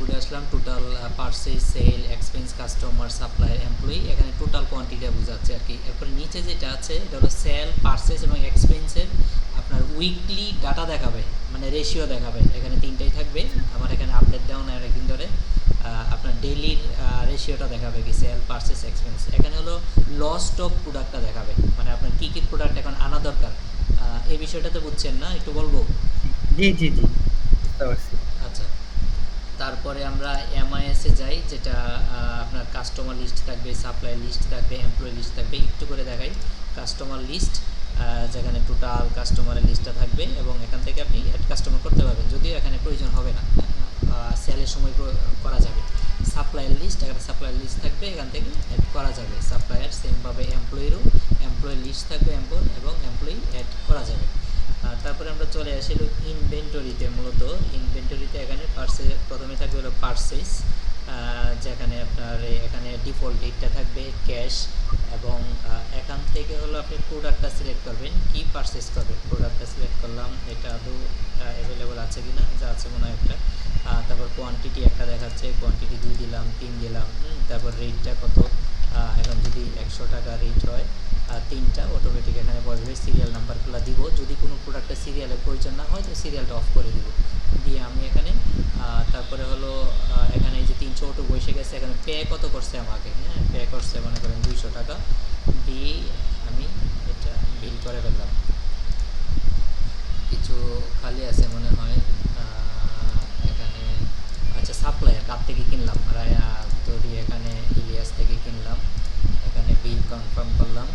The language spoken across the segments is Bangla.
ড্যাশবোর্ডে আসলাম total purchase sale expense customer supply employee এখানে টোটাল কোয়ান্টিটিটা বোঝাচ্ছে আর কি। এরপরে নিচে যেটা আছে, এটা হলো সেল পার্সেস এবং এক্সপেন্সের আপনার উইকলি ডাটা দেখাবে মানে রেশিও দেখাবে। এখানে তিনটাই থাকবে আমার এখানে আপডেট দেওয়া নাই অনেকদিন ধরে আপনার ডেইলির রেশিওটা দেখাবে কি সেল পার্সেস এক্সপেন্স এখানে হলো লস্ট অফ প্রোডাক্টটা দেখাবে মানে আপনার কী কী প্রোডাক্ট এখন আনা দরকার। এই বিষয়টা তো বুঝছেন না, একটু বলব? জি জি জি আচ্ছা তারপরে আমরা এমআইএসে যাই, যেটা আপনার কাস্টমার লিস্ট থাকবে সাপ্লাই লিস্ট থাকবে এমপ্লয়ি লিস্ট থাকবে, একটু করে দেখাই। কাস্টমার লিস্ট যেখানে টোটাল কাস্টমারের লিস্টটা থাকবে এবং এখান থেকে আপনি অ্যাড কাস্টমার করতে পারবেন, যদিও এখানে প্রয়োজন হবে না। সেলের সময় করা যাবে। সাপ্লাইয়ের লিস্ট এখানে সাপ্লাইয়ের লিস্ট থাকবে, এখান থেকে অ্যাড করা যাবে। সাপ্লায়ার সেমভাবে এমপ্লয়িরও এমপ্লয়ি লিস্ট থাকবে এমপ্লয় এবং এমপ্লয়ি অ্যাড করা যাবে। তারপরে আমরা চলে আসি হলো ইনভেন্টরিতে মূলত ইনভেন্টরিতে এখানে পার্সে প্রথমে থাকবে হলো পার্সেস যেখানে আপনার এখানে ডিফল্ট ডেটটা থাকবে ক্যাশ এবং এখান থেকে হলো আপনি প্রোডাক্টটা সিলেক্ট করবেন, কি পারচেস করবেন? প্রোডাক্টটা সিলেক্ট করলাম, এটা আদৌ অ্যাভেলেবল আছে কি না যা আছে মনে হয় একটা। তারপর কোয়ান্টিটি একটা দেখাচ্ছে কোয়ান্টিটি দুই দিলাম, তিন দিলাম তারপর রেটটা কত? এখন যদি একশো টাকা রেট হয় তিনটা অটোমেটিক এখানে বসবে সিরিয়াল নাম্বারগুলো দিব। যদি কোনো প্রোডাক্টের সিরিয়ালের প্রয়োজন না হয়, তো সিরিয়ালটা অফ করে দিব। দিয়ে আমি এখানে তারপরে হলো এখানে এই যে তিনশো অটো বসে গেছে, এখানে পে কত করছে আমাকে? হ্যাঁ পে করছে মনে করেন দুইশো টাকা। দিয়ে আমি এটা বিল করে ফেললাম কিছু খালি আছে মনে হয় আহ, এখানে আচ্ছা সাপ্লায়ার কার থেকে কিনলাম রায়া তৈরি এখানে ইলিয়াস থেকে কিনলাম এখানে বিল কনফার্ম করলাম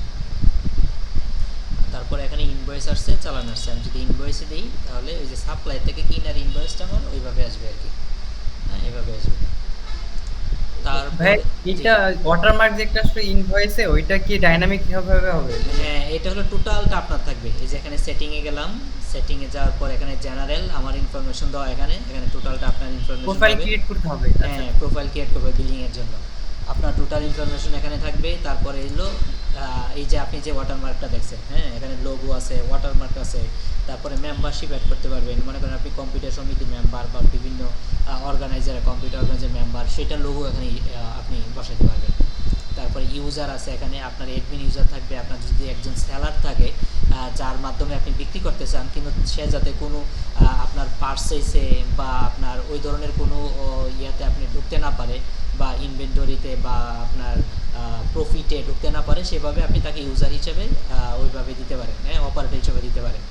তারপরে এখানে ইনভয়েস আসছে চালান আসছে আমি যদি ইনভয়েসে দিই তাহলে ওই যে সাপ্লাই থেকে কিনার ইনভয়েসটা আমার ওইভাবে আসবে আর কি। হ্যাঁ এইভাবে আসবে। এটা ওয়াটারমার্ক যে একটা আসলে ইনভয়েসে ওইটা কি ডাইনামিক ভাবে হবে? হ্যাঁ এটা হলো টোটালটা আপনার থাকবে। এই যে এখানে সেটিংয়ে গেলাম সেটিংয়ে যাওয়ার পর এখানে জেনারেল আমার ইনফরমেশন দেওয়া এখানে এখানে টোটালটা আপনার ইনফরমেশন প্রোফাইল ক্রিয়েট করতে হবে হ্যাঁ প্রোফাইল ক্রিয়েট করবে বিলিং এর জন্য। আপনার টোটাল ইনফরমেশন এখানে থাকবে তারপরে এলো এই যে আপনি যে ওয়াটারমার্কটা দেখছেন হ্যাঁ এখানে লোগো আছে ওয়াটারমার্ক আছে, তারপরে মেম্বারশিপ অ্যাড করতে পারবেন। মনে করেন আপনি কম্পিউটার সমিতি মেম্বার বা বিভিন্ন অর্গানাইজার কম্পিউটার অর্গানাইজার মেম্বার সেটা লোগো এখানে আপনি বসাতে পারবেন। তারপরে ইউজার আছে এখানে, আপনার এডমিন ইউজার থাকবে, আপনার যদি একজন সেলার থাকে যার মাধ্যমে আপনি বিক্রি করতে চান, কিন্তু সে যাতে কোনো আপনার পার্সেসে বা আপনার ওই ধরনের কোনো ইয়েতে আপনি ঢুকতে না পারে বা ইনভেন্টরিতে বা আপনার প্রফিটে ঢুকতে না পারে, সেভাবে আপনি তাকে ইউজার হিসেবে ওইভাবে দিতে পারেন হ্যাঁ অপারেটর হিসেবে দিতে পারেন।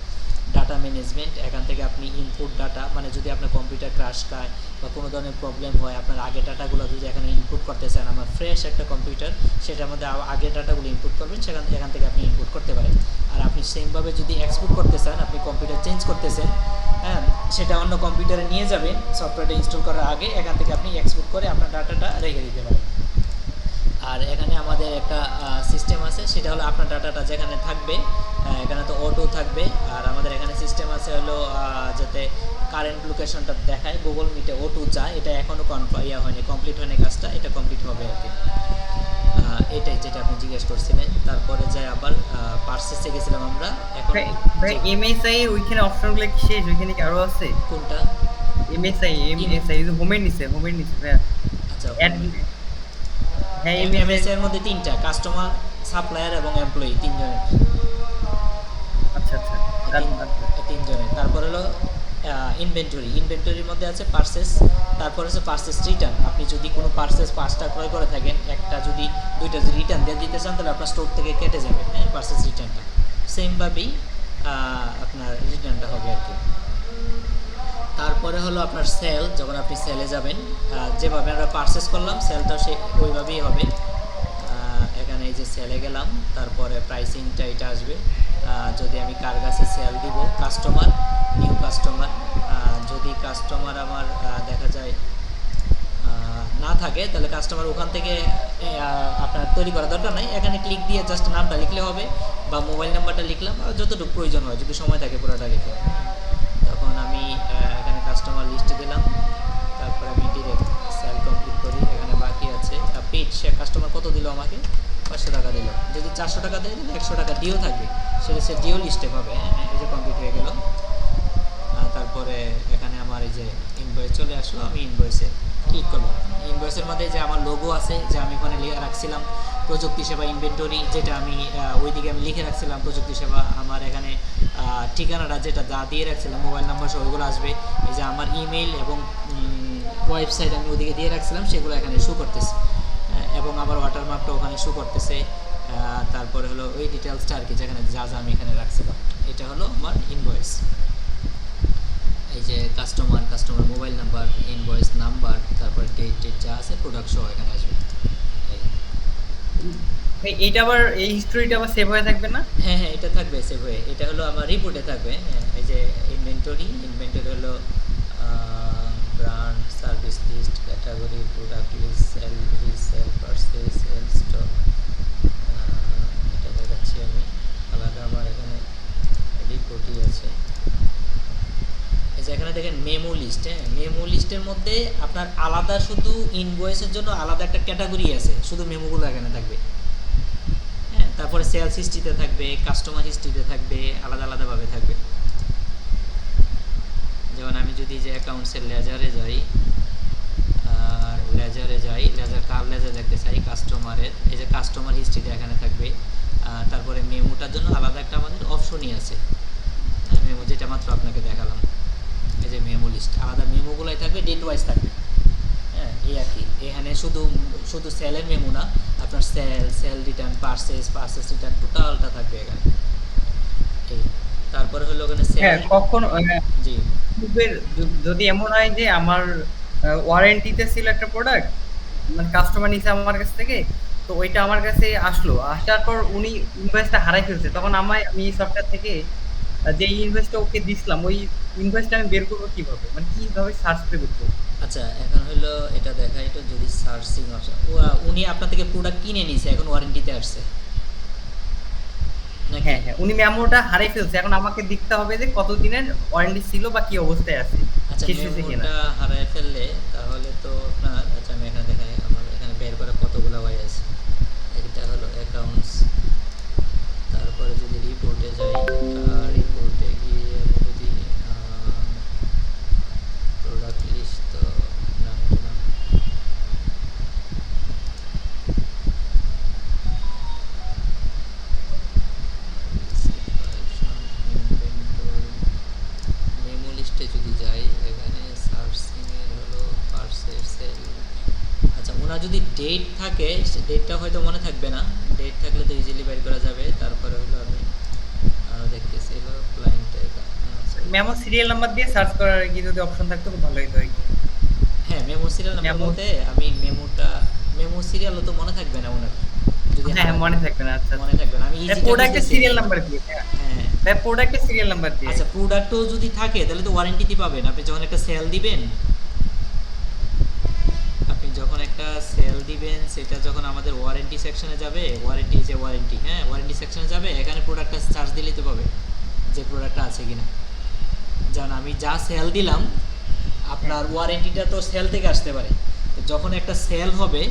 ডাটা ম্যানেজমেন্ট এখান থেকে আপনি ইনপুট ডাটা মানে যদি আপনার কম্পিউটার ক্রাশ খায় বা কোনো ধরনের প্রবলেম হয়, আপনার আগের ডাটাগুলো যদি এখানে ইনপুট করতে চান আমার ফ্রেশ একটা কম্পিউটার সেটার মধ্যে আগের ডাটাগুলো ইনপুট করবেন, সেখান, এখান থেকে আপনি ইনপুট করতে পারেন। আর আপনি সেমভাবে যদি এক্সপোর্ট করতে চান, আপনি কম্পিউটার চেঞ্জ করতেছেন হ্যাঁ সেটা অন্য কম্পিউটারে নিয়ে যাবেন সফটওয়্যারটা ইনস্টল করার আগে এখান থেকে আপনি এক্সপোর্ট করে আপনার ডাটাটা রেখে দিতে পারেন। আর এখানে আমাদের একটা সিস্টেম আছে, সেটা হলো আপনার ডাটাটা যেখানে থাকবে এখানে তো অটো থাকবে, আর আমাদের এখানে সিস্টেম আছে হলো যাতে কারেন্ট লোকেশনটা দেখায় গুগল মিটে অটো যায়, এটা এখনও কনফার্ম ইয়া হয়নি কমপ্লিট হয়নি কাজটা, এটা কমপ্লিট হবে আর কি। এটাই যেটা আপনি জিজ্ঞেস করছিলেন। তারপরে যাই আবার পার্সেসে গেছিলাম আমরা এখন এমএসআই ওইখানে অপশনগুলো কি শেষ? ওইখানে কি আরও আছে? কোনটা? এমএসআই এমএসআই যে হোমের নিচে হোমের নিচে ভাই আচ্ছা হ্যাঁ এমএসআই এমএস এর মধ্যে তিনটা কাস্টমার সাপ্লায়ার এবং এমপ্লয়ি তিনজনের। আচ্ছা আচ্ছা। তিন- আচ্ছা। তিনজনের। তারপর হলো ইনভেন্টরি ইনভেন্টরির মধ্যে আছে পার্সেস তারপর আছে পার্সেস রিটার্ন আপনি যদি কোনো পার্সেস পাঁচটা ক্রয় করে থাকেন, একটা যদি, দুইটা যদি রিটার্ন দিয়ে দিতে চান, তাহলে আপনার স্টোর থেকে কেটে যাবে হ্যাঁ পার্সেস রিটার্নটা সেমভাবেই আপনার রিটার্নটা হবে আর কি। তারপরে হলো আপনার সেল যখন আপনি সেলে যাবেন যেভাবে আমরা পারচেস করলাম সেলটাও সে, ওইভাবেই হবে। এখানে এই যে সেলে গেলাম, তারপরে প্রাইসিংটা এটা আসবে। যদি আমি কার কাছে সেল দিব কাস্টমার নিউ কাস্টমার যদি কাস্টমার আমার দেখা যায় না থাকে, তাহলে কাস্টমার ওখান থেকে আপনার তৈরি করা দরকার নাই। এখানে ক্লিক দিয়ে জাস্ট নামটা লিখলে হবে বা মোবাইল নাম্বারটা লিখলাম, আর যতটুকু প্রয়োজন হয়, যদি সময় থাকে পুরোটা লিখলাম তখন আমি এখানে কাস্টমার লিস্ট দিলাম, তারপরে আমি ডিরেক্ট সেল কমপ্লিট করি। এখানে বাকি আছে পেড সে কাস্টমার কত দিল আমাকে? পাঁচশো টাকা দিল। যদি চারশো টাকা দেয়, তাহলে একশো টাকা ডিও থাকবে। সেটা সে ডিও লিস্টে পাবে হ্যাঁ এই যে কমপ্লিট হয়ে গেল। তারপরে এখানে আমার এই যে ইনভয়েস চলে আসলো, আমি ইনভয়েসে ক্লিক করলাম। ইনভয়েসের মধ্যে যে আমার লোগো আছে, যে আমি ওখানে লিখে রাখছিলাম প্রযুক্তি সেবা ইনভেন্টরি যেটা আমি ওইদিকে আমি লিখে রাখছিলাম প্রযুক্তি সেবা, আমার এখানে ঠিকানাটা যেটা যা দিয়ে রাখছিলাম, মোবাইল নাম্বার সহ ওইগুলো আসবে। এই যে আমার ইমেল এবং ওয়েবসাইট আমি ওদিকে দিয়ে রাখছিলাম, সেগুলো এখানে শো করতেছে। এবং আবার ওয়াটারমার্কটা ওখানে শো করতেছে। তারপরে হলো ওই ডিটেলসটা আর কি, যেখানে যা যা আমি এখানে রাখছিলাম। এটা হলো আমার ইনভয়েস এই যে customer customer mobile number invoice number তারপর ডেট ডেট যা আছে প্রোডাক্ট সহ এখানে আসবে। এই। এইটা আবার এই হিস্টোরিটা আবার সেভ হয়ে থাকবে না? হ্যাঁ হ্যাঁ এটা থাকবে সেভ হয়ে। এটা হলো আমার রিপোর্টে থাকবে হ্যাঁ, এই যে ইনভেন্টরি ইনভেন্টরি হলো brand service list category product list sale resale purchase sale stock এটা দেখাচ্ছি আমি। আলাদা আমার এখানে রিপোর্টই আছে। এখানে দেখেন মেমো লিস্ট হ্যাঁ? মেমো লিস্টের মধ্যে আপনার আলাদা শুধু ইনভয়েসের জন্য আলাদা একটা ক্যাটাগরি আছে, শুধু মেমোগুলো এখানে থাকবে। হ্যাঁ তারপরে সেলস হিস্ট্রিতে থাকবে কাস্টমার হিস্ট্রিতে থাকবে, আলাদা আলাদাভাবে থাকবে। যেমন আমি যদি যে অ্যাকাউন্টসের লেজারে যাই, আর লেজারে যাই লেজার কার লেজার দেখতে চাই? কাস্টমারের এই যে কাস্টমার হিস্ট্রিটা এখানে থাকবে। তারপরে মেমোটার জন্য আলাদা একটা আমাদের অপশনই আছে। হ্যাঁ মেমো যেটা মাত্র আপনাকে দেখালাম। এই যে মেমো লিস্ট আলাদা মেমোগুলোই থাকবে ডেট ওয়াইজ থাকবে। হ্যাঁ এই আর কি। এখানে শুধু শুধু সেলের মেমো না আপনার sale sale return purchase purchase return টোটালটা থাকবে এখানে। তারপরে হলো ওখানে হ্যাঁ সেল কখনো জি। যদি এমন হয় যে আমার ওয়ারেন্টিতে ছিল একটা প্রোডাক্ট মানে কাস্টমার নিছে আমার কাছ থেকে তো ওইটা আমার কাছে আসলো। আসার পর উনি ইনভয়েসটা হারাই ফেলছে। তখন আমায় আমি সফটওয়্যার থেকে যে ইনভয়েসটা ওকে দিছিলাম ওই ইনভয়েসটা আমি বের করব কীভাবে? মানে কীভাবে সার্চ বের করব? আচ্ছা এখন হলো এটা দেখাই তো যদি সার্চিং উনি আপনার থেকে প্রোডাক্ট কিনে নিয়েছে এখন ওয়ারেন্টিতে আসছে। হ্যাঁ হ্যাঁ উনি মেমোটা হারাই ফেলছে এখন আমাকে দেখতে হবে যে কতদিনের ওয়ারেন্টি ছিল বা কি অবস্থায় আছে আচ্ছা মেমোটা হারায় ফেললে তাহলে তো আপনার আচ্ছা আমি এখানে দেখাই আমার এখানে বের করা কতগুলো ওয়াই আছে। এটা হলো অ্যাকাউন্টস তারপরে যদি রিপোর্টে যাই রিপোর্টে ডেট থাকে ডেটটা হয়তো মনে থাকবে না। ডেট থাকলে তো ইজিলি বের করা যাবে। তারপরে হলো আমি আরও দেখতেছি হলো ক্লায়েন্টের মেমো সিরিয়াল নাম্বার দিয়ে সার্চ করার কি যদি অপশন থাকতো খুব ভালো হতো হ্যাঁ মেমো সিরিয়াল নাম্বার বলতে আমি মেমোটা মেমো সিরিয়ালও তো মনে থাকবে না ওনার। যদি হ্যাঁ মনে থাকবে না আচ্ছা মনে থাকবে না। আমি টা প্রোডাক্টের সিরিয়াল নাম্বার দিয়ে হ্যাঁ। ভাই প্রোডাক্টের সিরিয়াল নাম্বার দিয়ে। আচ্ছা প্রোডাক্টও যদি থাকে তাহলে তো ওয়ারেন্টিতে পাবেন। আপনি যখন একটা সেল দিবেন আপনি যখন একটা দিবেন সেটা যখন আমাদের ওয়ারেন্টি সেকশনে যাবে ওয়ারেন্টি যে ওয়ারেন্টি হ্যাঁ? ওয়ারেন্টি সেকশনে যাবে এখানে প্রোডাক্টটা চার্জ দিলেই তো পাবে যে প্রোডাক্টটা আছে কিনা। যেমন আমি যা সেল দিলাম আপনার ওয়ারেন্টিটা তো সেল থেকে আসতে পারে। যখন একটা সেল হবে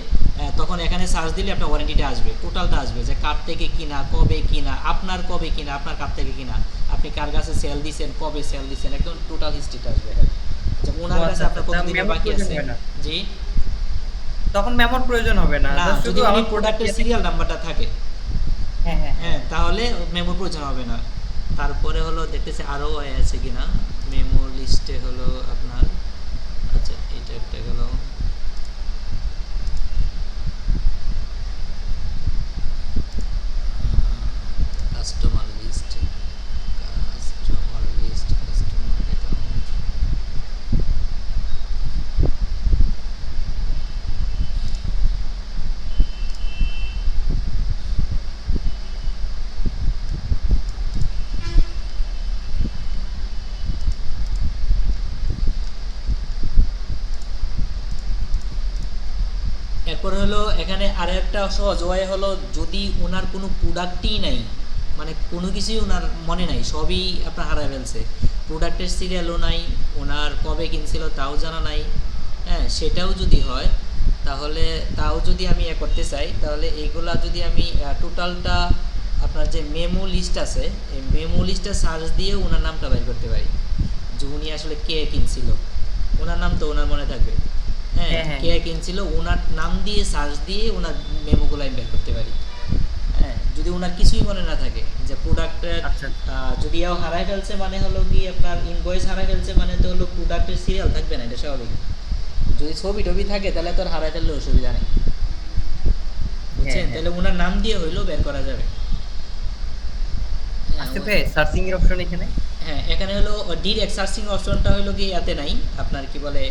তখন এখানে সার্চ দিলে আপনার ওয়ারেন্টিটা আসবে টোটালটা আসবে যে কার থেকে কিনা কবে কিনা আপনার কবে কিনা আপনার কার থেকে কিনা আপনি কার কাছে সেল দিছেন কবে সেল দিছেন একদম টোটাল হিস্ট্রিটা আসবে এখানে। আচ্ছা ওনার কাছে আচ্ছা, আপনার আচ্ছা, কতদিনের বাকি আছে? জি? তখন মেমোর প্রয়োজন হবে না। শুধু আমি আমার প্রোডাক্টের সিরিয়াল নাম্বারটা থাকে। হ্যাঁ হ্যাঁ। হ্যাঁ তাহলে মেমোর প্রয়োজন হবে না। তারপরে হলো দেখতেছি আরও আছে কিনা। মেমো লিস্টে হলো আপনার আচ্ছা এটা একটা গেল customer list customer list customer account এরপর হলো এখানে আর একটা সহজ ওয়াই হলো যদি ওনার কোনো প্রোডাক্টই নাই মানে কোনো কিছুই ওনার মনে নাই, সবই আপনার হারায় ফেলছে। প্রোডাক্টের সিরিয়ালও নাই ওনার কবে কিনছিল তাও জানা নাই হ্যাঁ সেটাও যদি হয়, তাহলে তাও যদি আমি এ করতে চাই, তাহলে এইগুলা যদি আমি টোটালটা আপনার যে মেমো লিস্ট আছে, এই মেমো লিস্টটা সার্চ দিয়ে ওনার নামটা বের করতে পারি। যে উনি আসলে কে কিনছিল ওনার নাম তো ওনার মনে থাকবে। হ্যাঁ হ্যাঁ, হ্যাঁ। কে কিনছিল ওনার নাম দিয়ে সার্চ দিয়ে ওনার মেমোগুলো আমি বের করতে পারি হ্যাঁ যদি ওনার কিছুই মনে না থাকে যে প্রোডাক্টের আচ্ছা। যদি এও হারাই ফেলছে মানে হলো কি আপনার ইনভয়েস হারাই ফেলছে মানে তো হলো প্রোডাক্টের সিরিয়াল থাকবে না এটা স্বাভাবিক যদি ছবি টবি থাকে তাহলে তো আর হারাই ফেললে অসুবিধা নেই বুঝছেন। তাহলে ওনার নাম দিয়ে হইলেও বের করা যাবে আজকে সার্চিং এর অপশন এখানে হ্যাঁ এখানে হলো ডিরেক্ট সার্চিং অপশনটা হলো কি ইয়াতে নাই আপনার কি বলে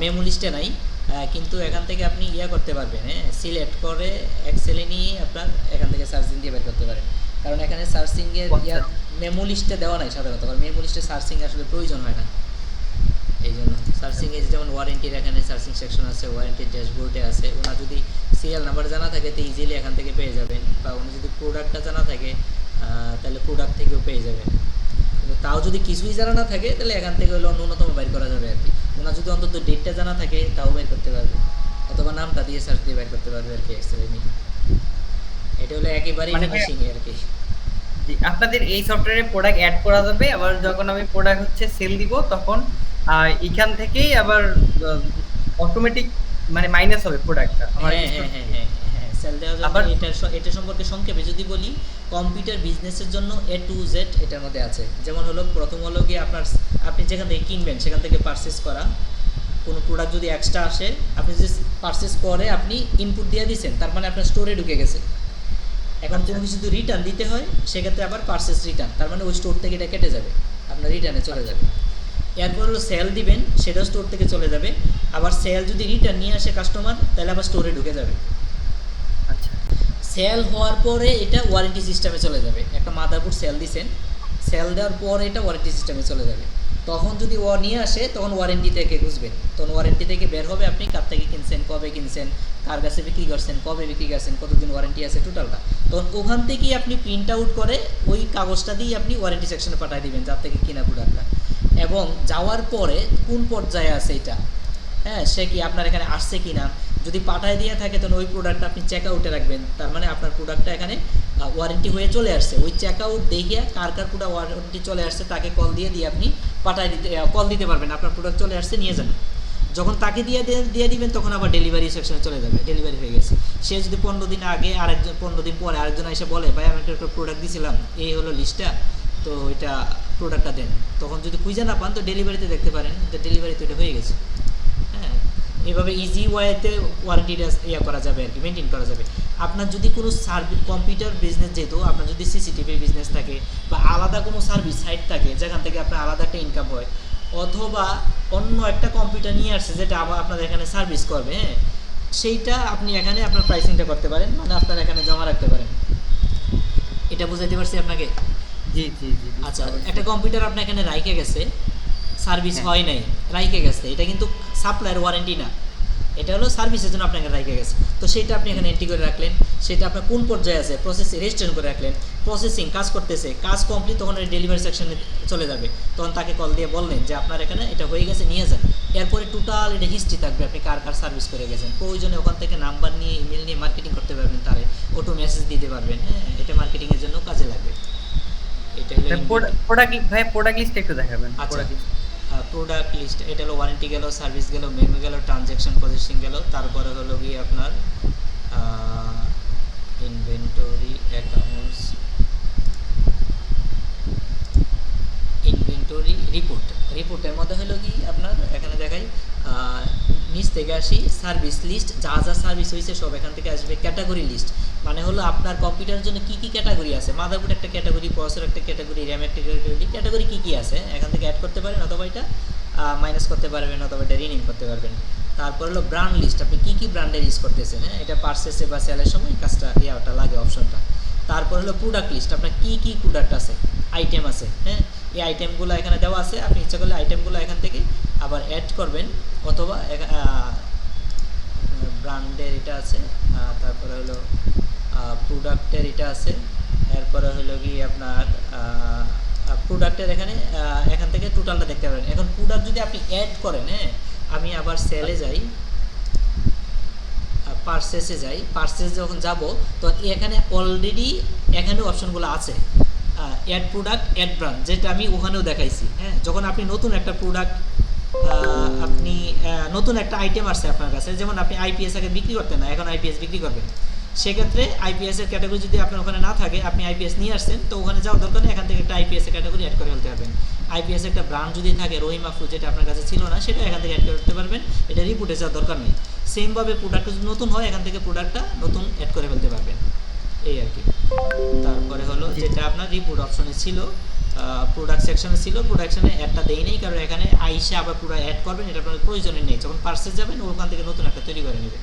মেমো লিস্টে নাই কিন্তু এখান থেকে আপনি ইয়া করতে পারবেন হ্যাঁ সিলেক্ট করে এক্সেলে নিয়ে আপনার এখান থেকে সার্চিং দিয়ে বের করতে পারেন। কারণ এখানে সার্চিং এর আচ্ছা। ইয়া মেমো লিস্টে দেওয়া নাই সাধারণত কারণ মেমো লিস্টে সার্চিং আসলে প্রয়োজন হয় না। এই জন্য সার্চিং এ যেমন ওয়ারেন্টির এখানে সার্চিং সেকশন আছে ওয়ারেন্টির ড্যাশবোর্ডে আছে ওনার যদি সিরিয়াল নাম্বার জানা থাকে তো ইজিলি এখান থেকে পেয়ে যাবেন বা উনি যদি প্রোডাক্টটা জানা থাকে তাহলে প্রোডাক্ট থেকেও পেয়ে যাবেন। তাও যদি কিছুই জানা না থাকে তাহলে এখান থেকে হলো ন্যূনতম বের করা যাবে আর কি। ওনার যদি অন্তত ডেটটা জানা থাকে তাও বের করতে পারবে। অথবা নামটা দিয়ে সার্চ দিয়ে বের করতে পারবে আর কি এক্সেলে নিয়ে। এটা হলো একেবারেই মানে ফিনিশিং আর কি। আপনাদের এই সফটওয়্যারে প্রোডাক্ট অ্যাড করা যাবে আবার যখন আমি প্রোডাক্ট হচ্ছে সেল দিব তখন এখান থেকেই আবার অটোমেটিক মানে মাইনাস হবে প্রোডাক্টটা আমার হ্যাঁ হ্যাঁ। হ্যাঁ দেওয়া যাবে এটার এটা সম্পর্কে সংক্ষেপে যদি বলি কম্পিউটার বিজনেসের জন্য এ টু জেড এটার মধ্যে আছে। যেমন হলো প্রথম হলো গিয়ে আপনার আপনি যেখান থেকে কিনবেন সেখান থেকে পারচেস করা। কোনো প্রোডাক্ট যদি এক্সট্রা আসে আপনি যদি পারচেস করে আপনি ইনপুট দিয়ে দিয়েছেন তার মানে আপনার স্টোরে ঢুকে গেছে। এখন কোনো কিছু যদি রিটার্ন দিতে হয় সেক্ষেত্রে আবার পারচেস রিটার্ন তার মানে ওই স্টোর থেকে এটা কেটে যাবে আপনার রিটার্নে চলে যাবে। এরপর হলো সেল দিবেন সেটাও স্টোর থেকে চলে যাবে। আবার সেল যদি রিটার্ন নিয়ে আসে কাস্টমার তাহলে আবার স্টোরে ঢুকে যাবে। আচ্ছা সেল হওয়ার পরে এটা ওয়ারেন্টি সিস্টেমে চলে যাবে। একটা মাদারবোর্ড সেল দিছেন, সেল দেওয়ার পরে এটা ওয়ারেন্টি সিস্টেমে চলে যাবে। তখন যদি ও নিয়ে আসে, তখন ওয়ারেন্টি থেকে বুঝবেন তখন ওয়ারেন্টি থেকে বের হবে, আপনি কার থেকে কিনছেন, কবে কিনছেন, কার কাছে বিক্রি করছেন, কবে বিক্রি করছেন, কতদিন ওয়ারেন্টি আছে টোটালটা তখন ওখান থেকেই আপনি প্রিন্ট আউট করে ওই কাগজটা দিয়ে আপনি ওয়ারেন্টি সেকশনে পাঠিয়ে দিবেন, যার থেকে কিনা প্রোডাক্টটা এবং যাওয়ার পরে কোন পর্যায়ে আছে এটা? হ্যাঁ সে কি আপনার এখানে আসছে কি না যদি পাঠায় দিয়ে থাকে, তাহলে ওই প্রোডাক্টটা আপনি চেক আউটে রাখবেন। তার মানে আপনার প্রোডাক্টটা এখানে ওয়ারেন্টি হয়ে চলে আসছে। ওই চেক আউট দেখিয়ে কার কার প্রোডাক্ট ওয়ারেন্টি চলে আসছে, তাকে কল দিয়ে দিয়ে আপনি পাঠায় দিতে কল দিতে পারবেন। আপনার প্রোডাক্ট চলে আসছে, নিয়ে যান। যখন তাকে দিয়ে দিয়ে- দিবেন, তখন আবার ডেলিভারি সেকশনে চলে যাবে। ডেলিভারি হয়ে গেছে। সে যদি পনেরো দিন আগে আরেকজন, পনেরো দিন পরে আরেকজন এসে বলে, ভাই, আমি একটা প্রোডাক্ট দিয়েছিলাম এই হলো লিস্টটা তো এটা প্রোডাক্টটা দেন। তখন যদি খুঁজে না পান, তো ডেলিভারিতে দেখতে পারেন, যে ডেলিভারি তো এটা হয়ে গেছে। এভাবে ইজি ওয়েতে ওয়ারেন্টিটা ইয়ে করা যাবে আর কি মেনটেন করা যাবে। আপনার যদি কোনো সার্ভিস কম্পিউটার বিজনেস যেহেতু আপনার যদি সিসিটিভির বিজনেস থাকে বা আলাদা কোনো সার্ভিস সাইট থাকে যেখান থেকে আপনার আলাদা একটা ইনকাম হয় অথবা অন্য একটা কম্পিউটার নিয়ে আসছে যেটা আবার আপনার এখানে সার্ভিস করবে হ্যাঁ? সেইটা আপনি এখানে আপনার প্রাইসিংটা করতে পারেন মানে আপনার এখানে জমা রাখতে পারেন। এটা বুঝাইতে পারছি আপনাকে? জি জি জি জি। আচ্ছা একটা কম্পিউটার আপনি এখানে রাইখে গেছে সার্ভিস হ্যাঁ। নাই রাইখে গেছে। এটা কিন্তু সাপ্লাইয়ের ওয়ারেন্টি না। এটা হলো সার্ভিসের জন্য আপনাকে রাইখে গেছে। তো সেটা আপনি এখানে এন্ট্রি করে রাখলেন সেটা আপনার কোন পর্যায়ে আছে প্রসেস রেজিস্ট্রেশন করে রাখলেন প্রসেসিং কাজ করতেছে কাজ কমপ্লিট তখন ডেলিভারি সেকশনে চলে যাবে। তখন তাকে কল দিয়ে বললেন যে আপনার এখানে এটা হয়ে গেছে নিয়ে যান। এরপরে টোটাল এটা হিস্ট্রি থাকবে আপনি কার কার সার্ভিস করে গেছেন। প্রয়োজনে ওখান থেকে নাম্বার নিয়ে ইমেল নিয়ে মার্কেটিং করতে পারবেন তারে অটো মেসেজ দিতে পারবেন হ্যাঁ? এটা মার্কেটিংয়ের জন্য কাজে লাগবে। এটা প্রোডাক্ট ভাই প্রোডাক্ট লিস্ট একটু দেখাবেন। আচ্ছা। প্রোডাক্ট লিস্ট এটা হলো ওয়ারেন্টি গেল সার্ভিস গেল মেমো গেল ট্রানজ্যাকশন প্রসেসিং গেল, তারপরে হলো গিয়ে আপনার ইনভেন্টরি অ্যাকাউন্টস ইনভেন্টরি রিপোর্ট রিপোর্টের মধ্যে হলো কি আপনার, এখানে দেখাই নিচ থেকে আসি সার্ভিস লিস্ট যা যা সার্ভিস হয়েছে সব এখান থেকে আসবে ক্যাটাগরি লিস্ট মানে হলো আপনার কম্পিউটারের জন্য কী কী ক্যাটাগরি আছে? মাদারবোর্ড একটা ক্যাটাগরি, প্রসেসর একটা ক্যাটাগরি, র্যাম একটা ক্যাটাগরি ক্যাটাগরি কী কী আছে? এখান থেকে অ্যাড করতে পারেন অথবা এটা মাইনাস করতে পারবেন অথবা এটা রিনিম করতে পারবেন। তারপর হলো ব্র্যান্ড লিস্ট আপনি কী কী ব্র্যান্ডের ইউজ করতেছেন হ্যাঁ? এটা পার্সেসে বা সেলের সময় কাজটা ইয়াটা লাগে অপশনটা তারপর হলো প্রোডাক্ট লিস্ট আপনার কী কী প্রোডাক্ট আছে আইটেম আছে হ্যাঁ? এই আইটেমগুলো এখানে দেওয়া আছে, আপনি ইচ্ছা করলে আইটেমগুলো এখান থেকে আবার অ্যাড করবেন অথবা ব্র্যান্ডের এটা আছে তারপরে হলো প্রোডাক্টের এটা আছে। এরপরে হলো কি আপনার প্রোডাক্টের এখানে এখান থেকে টোটালটা দেখতে পারেন। এখন প্রোডাক্ট যদি আপনি অ্যাড করেন হ্যাঁ আমি আবার সেলে যাই পার্সেসে যাই পার্সেস যখন যাব, তো এখানে অলরেডি এখানে অপশনগুলো আছে। অ্যাড প্রোডাক্ট অ্যাড ব্র্যান্ড যেটা আমি ওখানেও দেখাইছি হ্যাঁ। যখন আপনি নতুন একটা প্রোডাক্ট আপনি নতুন একটা আইটেম আসছে আপনার কাছে, যেমন আপনি আইপিএস আগে বিক্রি করতেন না, এখন আইপিএস বিক্রি করবেন। সেক্ষেত্রে আইপিএস এর ক্যাটাগরি যদি আপনার ওখানে না থাকে, আপনি আইপিএস নিয়ে আসছেন, তো ওখানে যাওয়ার দরকার নেই, এখান থেকে একটা আইপিএস এর ক্যাটাগরি অ্যাড করে ফেলতে পারবেন। আইপিএস একটা ব্রান্ড যদি থাকে, রহিম আফরু, যেটা আপনার কাছে ছিল না, সেটা এখান থেকে অ্যাড করতে পারবেন। এটা রিপোর্টে যাওয়ার দরকার নেই। সেমভাবে প্রোডাক্ট যদি নতুন হয়, এখান থেকে প্রোডাক্টটা নতুন অ্যাড করে ফেলতে পারবেন। এই আর কি। তারপরে হলো যেটা আপনার রিপোর্ট অপশনে ছিল প্রোডাক্ট সেকশনে ছিল প্রোডাকশনে অ্যাডটা দেই নেই, কারণ এখানে আইসে আবার পুরো অ্যাড করবেন, এটা আপনার প্রয়োজনই নেই। যখন পার্সেস যাবেন, ওখান থেকে নতুন একটা তৈরি করে নেবেন।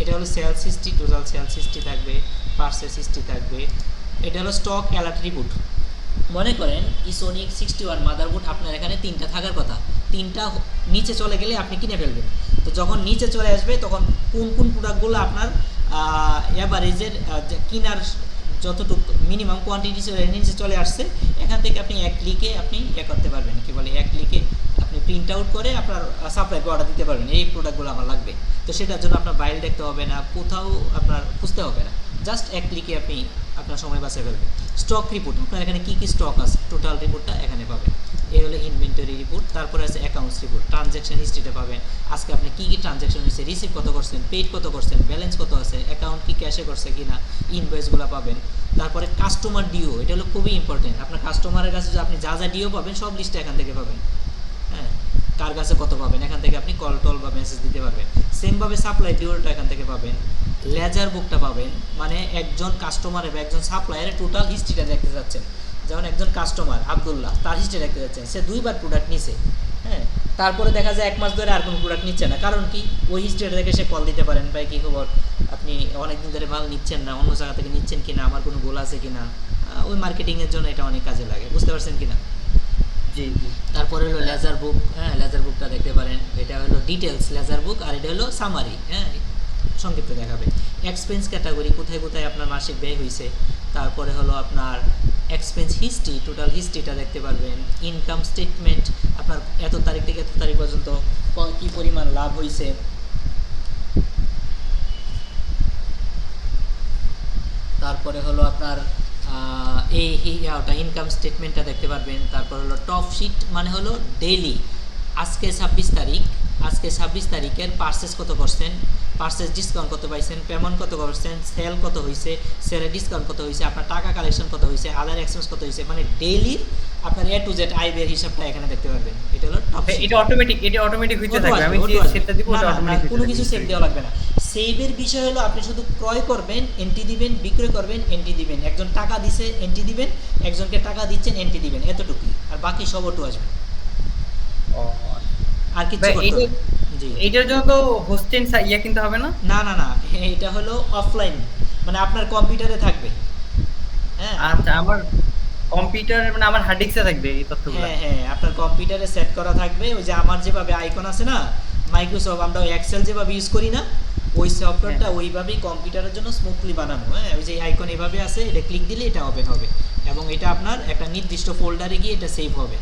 এটা হলো sales history total sales history থাকবে পার্সেস হিস্ট্রি থাকবে। এটা হলো স্টক অ্যালার্ট রিপোর্ট মনে করেন ইসোনিক সিক্সটি ওয়ান মাদারবোর্ড আপনার এখানে তিনটা থাকার কথা। তিনটা নিচে চলে গেলে আপনি কিনে ফেলবেন। তো যখন নিচে চলে আসবে, তখন কোন কোন প্রোডাক্টগুলো আপনার অ্যাভারেজের কেনার যতটুকু মিনিমাম কোয়ান্টিটি নিচে চলে আসছে, এখান থেকে আপনি এক ক্লিকে আপনি ইয়ে করতে পারবেন। কি বলে, এক ক্লিকে আপনি প্রিন্ট আউট করে আপনার সাপ্লাইকে অর্ডার দিতে পারবেন। এই প্রোডাক্টগুলো আমার লাগবে। তো সেটার জন্য আপনার বাইরে দেখতে হবে না, কোথাও আপনার খুঁজতে হবে না। জাস্ট এক ক্লিকে আপনি আপনার সময় বাঁচিয়ে ফেলবেন। স্টক রিপোর্ট আপনার এখানে কী কী স্টক আছে? টোটাল রিপোর্টটা এখানে পাবেন। এই হলো ইনভেন্টরি রিপোর্ট তারপরে আছে অ্যাকাউন্টস রিপোর্ট ট্রানজ্যাকশন হিস্ট্রিটা পাবেন। আজকে আপনি কী কী ট্রানজ্যাকশন হয়েছে রিসিভ কত করছেন পেড কত করছেন ব্যালেন্স কত আছে অ্যাকাউন্ট কি ক্যাশে করছে কি না ইনভয়েসগুলো পাবেন। তারপরে কাস্টমার ডিও এটা হলো খুবই ইম্পর্টেন্ট আপনার কাস্টমারের কাছে যে আপনি যা যা ডিও পাবেন, সব লিস্টটা এখান থেকে পাবেন। হ্যাঁ কার কাছে কত পাবেন, এখান থেকে আপনি কল টল বা মেসেজ দিতে পারবেন। সেমভাবে সাপ্লাই ডিওটা এখান থেকে পাবেন। লেজার বুকটা পাবেন। মানে একজন কাস্টমারের বা একজন সাপ্লায়ারের টোটাল হিস্ট্রিটা দেখতে যাচ্ছেন। যেমন একজন কাস্টমার আবদুল্লাহ তার হিস্ট্রি দেখতে যাচ্ছেন। সে দুইবার প্রোডাক্ট নিছে হ্যাঁ? তারপরে দেখা যায় এক মাস ধরে আর কোনো প্রোডাক্ট নিচ্ছে না। কারণ কি? ওই হিস্ট্রিটা দেখে সে কল দিতে পারেন ভাই কী খবর? আপনি অনেকদিন ধরে মাল নিচ্ছেন না অন্য জায়গা থেকে নিচ্ছেন কিনা? আমার কোনো গোল আছে কিনা? আহ, ওই মার্কেটিংয়ের জন্য এটা অনেক কাজে লাগে বুঝতে পারছেন কিনা? জি জি। তারপরে হলো লেজার বুক হ্যাঁ লেজার বুকটা দেখতে পারেন। এটা হলো ডিটেলস লেজার বুক, আর এটা হলো সামারি হ্যাঁ সংক্ষিপ্ত দেখাবে। এক্সপেন্স ক্যাটাগরি কোথায় কোথায় আপনার মাসিক ব্যয় হয়েছে তারপরে হলো আপনার এক্সপেন্স হিস্ট্রি টোটাল হিস্ট্রিটা দেখতে পারবেন। ইনকাম স্টেটমেন্ট আপনার এত তারিখ থেকে এত তারিখ পর্যন্ত ক- পরিমাণ লাভ হয়েছে তারপরে হলো আপনার এই ওটা ইনকাম স্টেটমেন্টটা দেখতে পারবেন। তারপর হলো টপ শিট মানে হলো ডেইলি আজকে ছাব্বিশ তারিখ আজকে ছাব্বিশ তারিখের পার্সেস কত করছেন? পার্সেস ডিসকাউন্ট কত পাইছেন? পেমেন্ট কত করছেন? সেল কত হয়েছে সেলের ডিসকাউন্ট কত হয়েছে আপনার টাকা কালেকশন কত হয়েছে আদার এক্সপেন্স কত হয়েছে মানে ডেইলি আপনার এ টু জেড আই ব্যয়ের হিসাবটা এখানে দেখতে পারবেন। এটা হলো টপ এটা অটোমেটিক এটা অটোমেটিক হইতে Auto থাকবে। আমি যে সেটটা দিব না, ওটা না, না, অটোমেটিক কোনো কিছু সেভ দেওয়া লাগবে না। সেভের বিষয় হলো আপনি শুধু ক্রয় করবেন এন্ট্রি দিবেন বিক্রয় করবেন এন্ট্রি দিবেন। একজন টাকা দিছে এন্ট্রি দিবেন একজনকে টাকা দিচ্ছেন এন্ট্রি দিবেন। এতটুকুই। আর বাকি সব অটো আসবে। ও। আর কিছু। জি। এইটার জন্য তো হোস্টেন ইয়া কিনতে হবে না? না না না। এটা হলো অফলাইন মানে আপনার কম্পিউটারে থাকবে। হ্যাঁ। আচ্ছা আমার কম্পিউটার মানে আমার হার্ড ডিস্কে থাকবে এই তথ্যগুলো? হ্যাঁ হ্যাঁ। আপনার কম্পিউটারে সেট করা থাকবে। ওই যে আমার যেভাবে আইকন আছে না মাইক্রোসফট আমরা এক্সেল যেভাবে ইউজ করি না ওই সফটওয়্যারটা ওইভাবেই কম্পিউটারের জন্য স্মুথলি বানানো হ্যাঁ? ওই যে আইকন এভাবে আছে এটা ক্লিক দিলে এটা ওপেন হবে। এবং এটা আপনার একটা নির্দিষ্ট ফোল্ডারে গিয়ে এটা সেভ হবে।